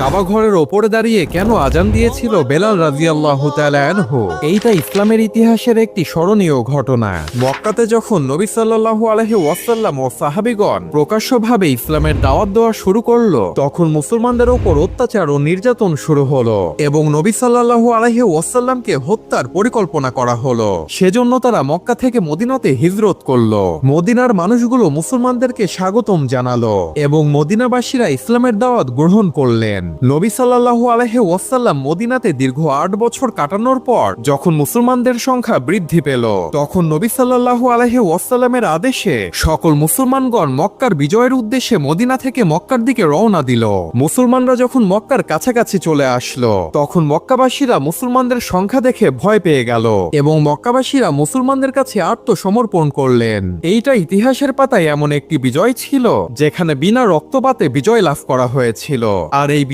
কাবা ঘরের ওপরে দাঁড়িয়ে কেন আজান দিয়েছিল বেলাল রাজিয়াল্লাহু আনহু? এইটা ইসলামের ইতিহাসের একটি স্মরণীয় ঘটনা। মক্কাতে যখন নবী সাল্লাল্লাহু আলাইহি ওয়াসাল্লাম ও সাহাবীগণ প্রকাশ্যভাবে ইসলামের দাওয়াত দেওয়া শুরু করল, তখন মুসলমানদের ওপর অত্যাচার ও নির্যাতন শুরু হলো এবং নবী সাল্লাল্লাহু আলাইহি ওয়াসাল্লামকে হত্যার পরিকল্পনা করা হলো। সেজন্য তারা মক্কা থেকে মদিনাতে হিজরত করল। মদিনার মানুষগুলো মুসলমানদেরকে স্বাগতম জানালো এবং মদিনাবাসীরা ইসলামের দাওয়াত গ্রহণ করলেন। নবী সাল্লাল্লাহু আলাইহি ওয়াসাল্লাম মদিনাতে দীর্ঘ আট বছর কাটানোর পর যখন মুসলমানদের সংখ্যা বৃদ্ধি পেল, তখন নবী সাল্লাল্লাহু আলাইহি ওয়াসাল্লামের আদেশে সকল মুসলমানগণ মক্কার বিজয়ের উদ্দেশ্যে মদিনা থেকে মক্কার দিকে রওনা দিল। মুসলমানরা যখন মক্কার কাছাকাছি চলে আসলো, তখন মক্কাবাসীরা মুসলমানদের সংখ্যা দেখে ভয় পেয়ে গেল এবং মক্কাবাসীরা মুসলমানদের কাছে আত্মসমর্পণ করলেন। এইটা ইতিহাসের পাতায় এমন একটি বিজয় ছিল, যেখানে বিনা রক্তপাতে বিজয় লাভ করা হয়েছিল। আর এই